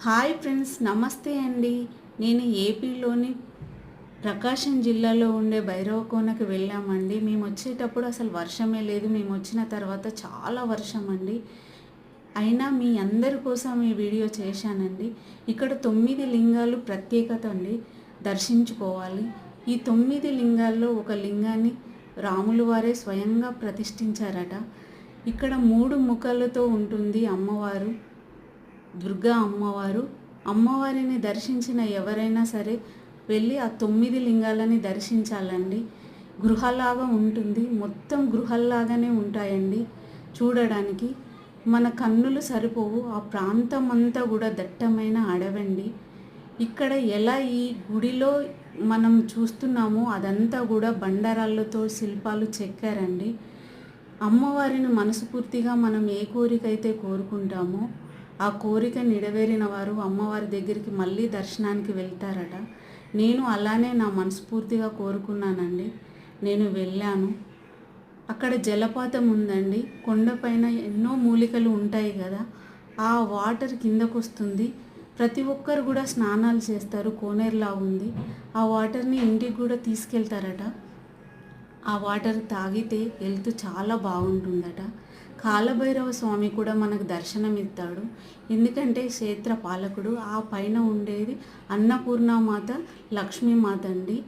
Hi friends నమస్తే అండి. నేను ఏపీలోని ప్రకాశం జిల్లాలో ఉండే భైరవకోనకి వెళ్ళామండి. మేము వచ్చేటప్పుడు అసలు వర్షమే లేదు. మేము వచ్చిన తర్వాత చాలా వర్షం అండి. అయినా మీ అందరి కోసం ఈ వీడియో చేశానండి. ఇక్కడ తొమ్మిది లింగాలు ప్రత్యేకత అండి. దర్శించుకోవాలి. ఈ తొమ్మిది లింగాల్లో ఒక లింగాన్ని రాములు వారే స్వయంగా ప్రతిష్ఠించారట. ఇక్కడ మూడు ముఖాలతో ఉంటుంది అమ్మవారు. దుర్గా అమ్మవారు. అమ్మవారిని దర్శించిన ఎవరైనా సరే వెళ్ళి ఆ తొమ్మిది లింగాలని దర్శించాలండి. గృహలాగా ఉంటుంది. మొత్తం గృహల్లాగానే ఉంటాయండి చూడడానికి. మన కన్నులు సరిపోవు. ఆ ప్రాంతం అంతా కూడా దట్టమైన అడవండి. ఇక్కడ ఎలా ఈ గుడిలో మనం చూస్తున్నామో అదంతా కూడా బండరాళ్ళతో శిల్పాలు చెక్కారండి. అమ్మవారిని మనస్ఫూర్తిగా మనం ఏ కోరిక అయితే కోరుకుంటామో ఆ కోరిక నెరవేరిన వారు అమ్మవారి దగ్గరికి మళ్ళీ దర్శనానికి వెళ్తారట. నేను అలానే నా మనస్ఫూర్తిగా కోరుకున్నానండి. నేను వెళ్ళాను. అక్కడ జలపాతం ఉందండి. కొండపైన ఎన్నో మూలికలు ఉంటాయి కదా. ఆ వాటర్ కిందకు వస్తుంది ప్రతి ఒక్కరు కూడా స్నానాలు చేస్తారు. కోనేరులా ఉంది. ఆ వాటర్ని ఇంటికి కూడా తీసుకెళ్తారట. ఆ వాటర్ తాగితే హెల్త్ చాలా బాగుంటుందట. కాలభైరవ స్వామి కూడా మనకు దర్శనం ఇస్తాడు ఎందుకంటే క్షేత్ర పాలకుడు ఆ పైన ఉండేది అన్నపూర్ణమాత లక్ష్మీమాత అండి.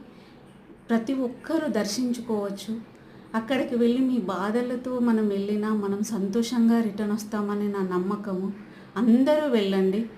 ప్రతి ఒక్కరూ దర్శించుకోవచ్చు. అక్కడికి వెళ్ళి మీ బాధలతో మనం వెళ్ళినా మనం సంతోషంగా రిటర్న్ వస్తామని నా నమ్మకము. అందరూ వెళ్ళండి.